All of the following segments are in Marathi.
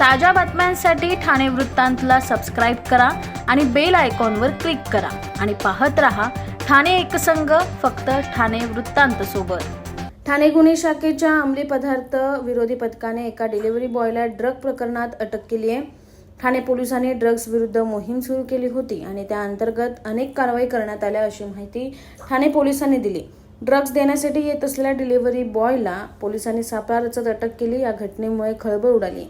ताज्या बातम्यांसाठी ठाणे वृत्तांतला सबस्क्राईब करा आणि बेल आयकॉनवर क्लिक करा. आणि पाहत रहा ठाणे एकसंघ फक्त ठाणे वृत्तांत सोबत. ठाणे गुन्हे शाखेच्या अंमली पदार्थ विरोधी पथकाने एका डिलिव्हरी बॉयला ड्रग प्रकरणात अटक केली आहे. ठाणे पोलिसांनी ड्रग्ज विरुद्ध मोहीम सुरू केली होती आणि त्या अंतर्गत अनेक कारवाई करण्यात आल्या अशी माहिती ठाणे पोलिसांनी दिली. ड्रग्ज देण्यासाठी येत असलेल्या डिलिव्हरी बॉयला पोलिसांनी सापळा रचत अटक केली. या घटनेमुळे खळबळ उडाली.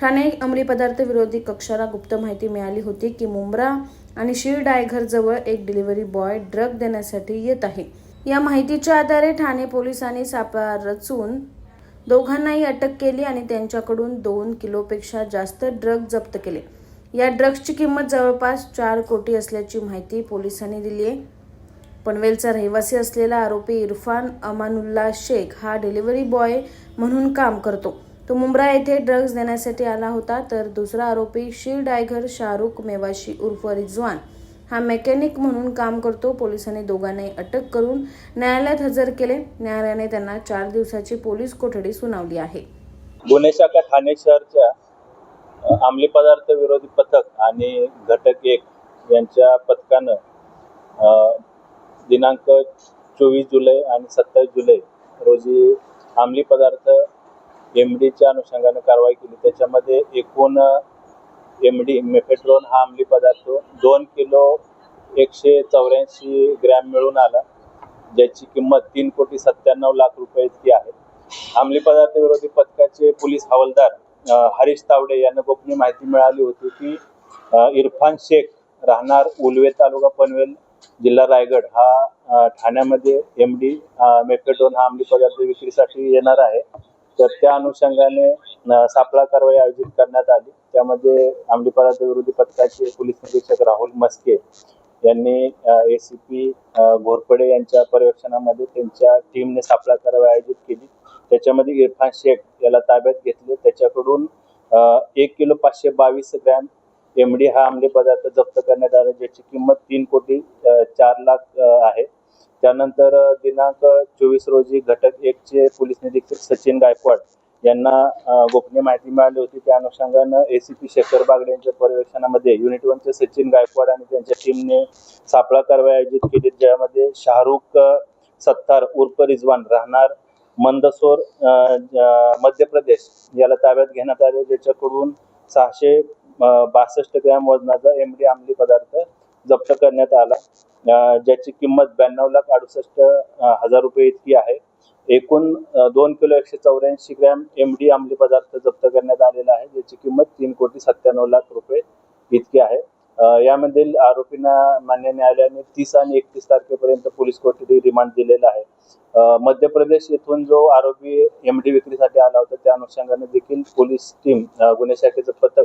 ठाणे अंमली पदार्थ विरोधी कक्षाला गुप्त माहिती मिळाली होती की मुंब्रा आणि शीर डायघर जवळ एक डिलिव्हरी बॉय ड्रग देण्यासाठी येत आहे. या माहितीच्या आधारे ठाणे पोलिसांनी सापळा रचून दोघांनाही अटक केली आणि त्यांच्याकडून दोन किलोपेक्षा जास्त ड्रग जप्त केले. या ड्रग्सची किंमत जवळपास चार कोटी असल्याची माहिती पोलिसांनी दिली आहे. पनवेलचा रहिवासी असलेला आरोपी इरफान अमानुल्ला शेख हा डिलिव्हरी बॉय म्हणून काम करतो. तो मुंब्रा येथे ड्रग्ज देण्यासाठी आला होता तर दुसरा आरोपी शीर डायघर शाहरुख मेवाशी उर्फ रिजवान. हा मेकॅनिक म्हणून काम करतो. पोलिसांनी दोघांनाही अटक करून न्यायालयात हजर केले. न्यायालयाने त्यांना चार दिवसाची पोलीस कोठडी सुनावली आहे. गुन्हे शाखा ठाणे शहरच्या अंमली पदार्थ विरोधी पथक आणि घटक एक यांच्या पथकानं दिनांक चोवीस जुलै आणि सत्तावीस जुलै रोजी अंमली पदार्थ एम डीच्या अनुषंगाने कारवाई केली. त्याच्यामध्ये एकूण एम डी मेफेट्रोन हा अंमली पदार्थ. दोन किलो एकशे चौऱ्याऐंशी ग्रॅम मिळून आला ज्याची किंमत तीन कोटी सत्त्याण्णव लाख रुपये इतकी आहे. अंमली पदार्थ विरोधी पथकाचे पोलीस हवालदार हरीश तावडे यांना गोपनीय माहिती मिळाली होती की इरफान शेख राहणार उलवे तालुका पनवेल जिल्हा रायगड. हा ठाण्यामध्ये एम डी मेफेडोन हा अंमली पदार्थ विक्रीसाठी येणार आहे. तर त्या अनुषंगाने सापळा कारवाई आयोजित करण्यात आली त्यामध्ये अंमली पदार्थ विरोधी पथकाचे पोलीस निरीक्षक राहुल मस्के यांनी ए सी पी घोरपडे यांच्या पर्यवेक्षणामध्ये त्यांच्या टीमने सापळा कारवाई आयोजित केली. त्याच्यामध्ये इरफान शेख याला ताब्यात घेतले. त्याच्याकडून एक किलो पाचशे बावीस ग्रॅम एम डी हा अंमली पदार्थ जप्त करण्यात आला ज्याची किंमत तीन कोटी चार लाख आहे. त्यानंतर दिनांक चोवीस रोजी घटक एकचे पोलीस निरीक्षक सचिन गायकवाड यांना गोपनीय माहिती मिळाली होती. त्या अनुषंगानं एसीपी शेखर बागडे यांच्या पर्यवेक्षणामध्ये युनिट वनचे सचिन गायकवाड आणि त्यांच्या टीमने सापळा कारवाई आयोजित केली. ज्यामध्ये शाहरुख सत्तार उर्फ रिजवान राहणार मंदसोर मध्य प्रदेश याला ताब्यात घेण्यात आले ज्याच्याकडून सहाशे बासष्ट ग्रॅम वजनाचा एम डी अंमली पदार्थ जप्त करण्यात आला. ज्याची किंमत ब्याण्णव लाख अडुसष्ट हजार रुपये इतकी आहे. एकूण दोन किलो एकशे चौऱ्याऐंशी ग्रॅम एम डी अंमली पदार्थ जप्त करण्यात आलेला आहे ज्याची किंमत तीन कोटी सत्त्याण्णव लाख रुपये इतकी आहे. यामधील आरोपींना मान्य न्यायालयाने तीस आणि एकतीस तारखेपर्यंत पोलीस कोठडी रिमांड दिलेला आहे. मध्य प्रदेश येथून जो आरोपी एम डी विक्रीसाठी आला होता त्या अनुषंगाने देखील पोलीस टीम गुन्हे शाखेचं पथक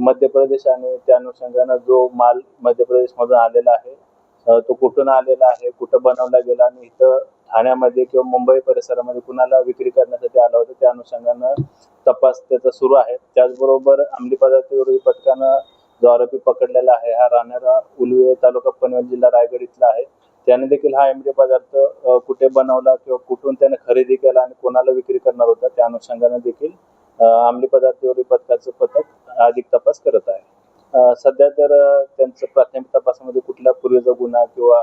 मध्य प्रदेश आणि त्या अनुषंगानं जो माल मध्य प्रदेशमधून आलेला आहे तो कुठून आलेला आहे कुठं बनवला गेला आणि इथं ठाण्यामध्ये किंवा मुंबई परिसरामध्ये कुणाला विक्री करण्यासाठी आला होता त्या अनुषंगानं तपास त्याचा सुरू आहे. त्याचबरोबर अंमली पदार्थ विरोधी पथकानं जो आरोपी पकडलेला आहे हा राहणारा उलवे तालुका पनवेल जिल्हा रायगड इथला आहे. त्याने देखील हा एमडी पदार्थ कुठे बनवला किंवा कुठून त्याने खरेदी केला आणि कोणाला विक्री करणार होता त्या अनुषंगाने देखील अंमली पदार्थ विरोधी पथकाचं पथक अधिक तपास करत आहे. सध्या तर त्यांचं प्राथमिक तपासामध्ये कुठल्या पूर्वीचा गुन्हा किंवा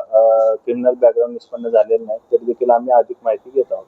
क्रिमिनल बॅकग्राऊंड निष्पन्न झालेला नाही तरी देखील आम्ही अधिक माहिती घेत आहोत.